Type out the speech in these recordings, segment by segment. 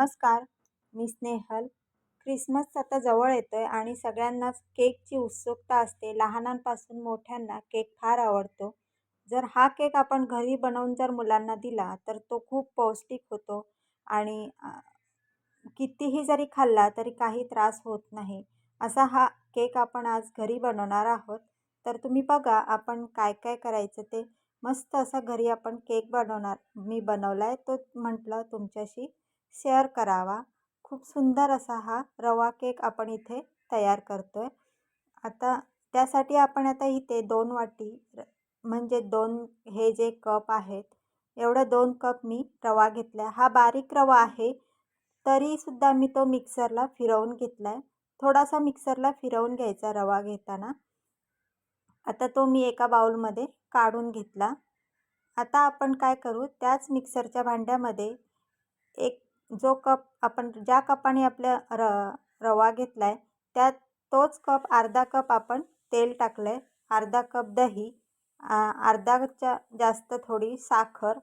नमस्कार मी स्नेहल. क्रिसमस आता जवळ येतो आहे आणि सगळ्यांनाच केकची उत्सुकता असते. लहानांपासून मोठ्यांना केक फार आवडतो. जर हा केक आपण घरी बनवून जर मुलांना दिला तर तो खूप पौष्टिक होतो आणि कितीही जरी खाल्ला तरी काही त्रास होत नाही. असा हा केक आपण आज घरी बनवणार आहोत. तर तुम्ही बघा आपण काय काय करायचं ते. मस्त असा घरी आपण केक बनवणार. मी बनवला आहे तो म्हटलं तुमच्याशी. शेअर करावा. खूप सुंदर असा हा रवा केक आपण इथे तयार करतो आहे आता त्यासाठी आपण आता इथे दोन वाटी म्हणजे दोन हे जे कप आहेत एवढं दोन कप मी रवा घेतला आहे हा बारीक रवा आहे तरीसुद्धा मी तो मिक्सरला फिरवून घेतला आहे थोडासा मिक्सरला फिरवून घ्यायचा रवा घेताना. आता तो मी एका बाउलमध्ये काढून घेतला. आता आपण काय करू त्याच मिक्सरच्या भांड्यामध्ये एक जो कप आपण ज्या कपाने आपल्या र रवा घेतला आहे त्यात तोच कप अर्धा कप आपण तेल टाकलं आहे अर्धा कप दही अर्धाच्या जास्त थोडी साखर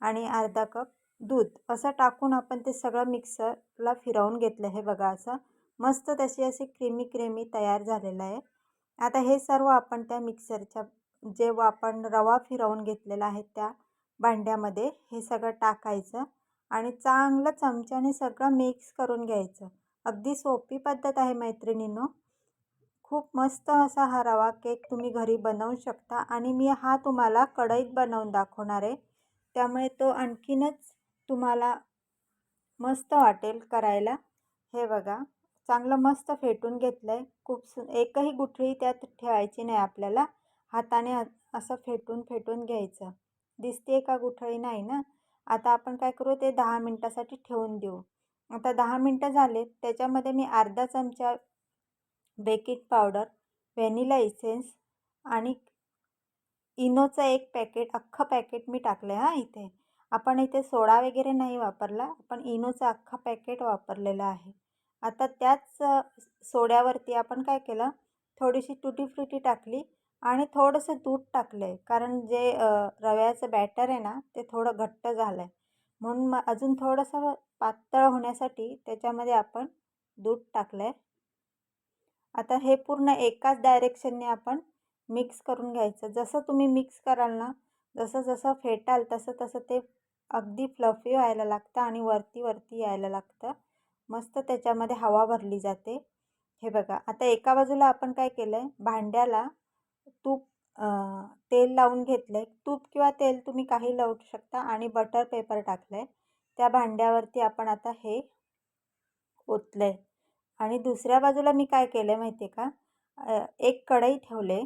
आणि अर्धा कप दूध. असं टाकून आपण ते सगळं मिक्सरला फिरवून घेतलं हे बघा असं. मस्त तशी अशी क्रीमी क्रिमी तयार झालेलं आहे. आता हे सर्व आपण त्या मिक्सरच्या जे आपण रवा फिरवून घेतलेला आहे त्या भांड्यामध्ये हे सगळं टाकायचं. आणि चांगलं चमच्याने सगळं मिक्स करून घ्यायचं. अगदी सोपी पद्धत आहे मैत्रिणींनो. खूप मस्त असा हा रवा केक तुम्ही घरी बनवू शकता आणि मी हा तुम्हाला कढईत बनवून दाखवणार आहे. त्यामुळे तो आणखीनच तुम्हाला मस्त वाटेल करायला. हे बघा चांगलं मस्त फेटून घेतलं आहे खूप सु एकही गुठळी त्यात ठेवायची नाही आपल्याला. हाताने असं फेटून फेटून घ्यायचं. दिसते का गुठळी? नाही ना. आता आपण काय करू ते दहा मिनटासाठी ठेवून देऊ. आता दहा मिनटं झाले त्याच्यामध्ये मी अर्धा चमचा बेकिंग पावडर व्हॅनिला इसेन्स आणि इनोचं एक पॅकेट अख्खं पॅकेट मी टाकलं आहे हां इथे. आपण इथे सोडा वगैरे नाही वापरला आपण इनोचं अख्खा पॅकेट वापरलेलं आहे. आता त्याच सोड्यावरती आपण काय केलं थोडीशी तुटी फ्रुटी टाकली आणि थोडंसं दूध टाकलं आहे कारण जे रव्याचं बॅटर आहे ना ते थोडं घट्ट झालं आहे म्हणून मग अजून थोडंसं पातळ होण्यासाठी त्याच्यामध्ये आपण दूध टाकलं आहे आता हे पूर्ण एकाच डायरेक्शनने आपण मिक्स करून घ्यायचं. जसं तुम्ही मिक्स कराल ना जसं जसं फेटाल तसं तसं ते अगदी फ्लफी व्हायला लागतं आणि वरती वरती यायला लागतं. मस्त त्याच्यामध्ये हवा भरली जाते. हे बघा आता एका बाजूला आपण काय केलं आहे भांड्याला तूप तेल लावून घेतलं आहे तूप किंवा तेल तुम्ही काही लावू शकता आणि बटर पेपर टाकलं आहे त्या भांड्यावरती आपण आता हे ओतलं आहे आणि दुसऱ्या बाजूला मी काय केलं आहे माहिती आहे का एक कढई ठेवले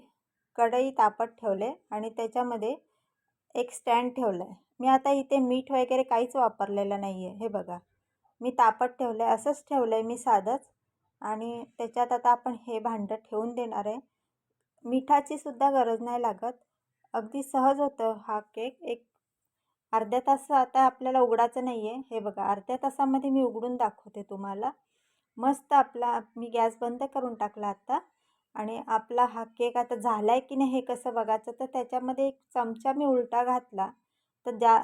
कढई तापत ठेवले आणि त्याच्यामध्ये एक स्टँड ठेवलं आहे मी आता इथे मीठ वगैरे काहीच वापरलेलं नाही आहे हे बघा. मी तापत ठेवलं आहे असंच ठेवलं आहे मी साधंच. आणि त्याच्यात आता आपण हे भांडं ठेवून देणार आहे. मिठाची सुद्धा गरज नाही लागत. अगदी सहज होतं हा केक. एक अर्ध्या तास आता आपल्याला उघडायचं नाही आहे हे बघा अर्ध्या तासामध्ये मी उघडून दाखवते तुम्हाला. मस्त आपला मी गॅस बंद करून टाकला आता. आणि आपला हा केक आता झाला आहे की नाही हे कसं बघायचं? तर त्याच्यामध्ये एक चमचा मी उलटा घातला. तर ज्या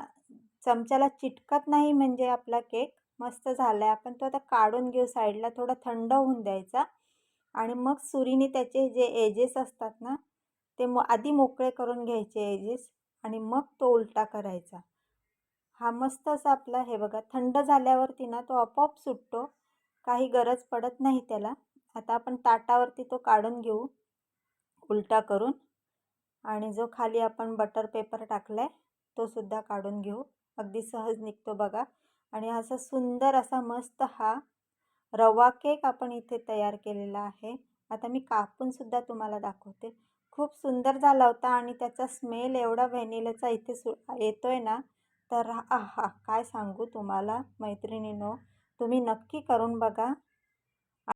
चमच्याला चिटकत नाही म्हणजे आपला केक मस्त झाला आहे आपण तो आता काढून घेऊ साईडला. थोडा थंड होऊन द्यायचा. आणि मग सुरीने त्याचे जे एजेस असतात ना ते मो आधी मोकळे करून घ्यायचे एजेस आणि मग तो उलटा करायचा. हा मस्त असा आपला हे बघा थंड झाल्यावरती ना तो आपोआप सुटतो. काही गरज पडत नाही त्याला. आता आपण ताटावरती तो काढून घेऊ उलटा करून. आणि जो खाली आपण बटर पेपर टाकला आहे तोसुद्धा काढून घेऊ. अगदी सहज निघतो बघा. आणि असा सुंदर असा मस्त हा रवा केक आपण इथे तयार केलेला आहे. आता मी कापूनसुद्धा तुम्हाला दाखवते. खूप सुंदर झाला होता आणि त्याचा स्मेल एवढा व्हॅनिलाचा इथे सु येतो आहे ना तर हा काय सांगू तुम्हाला मैत्रिणीनो तुम्ही नक्की करून बघा.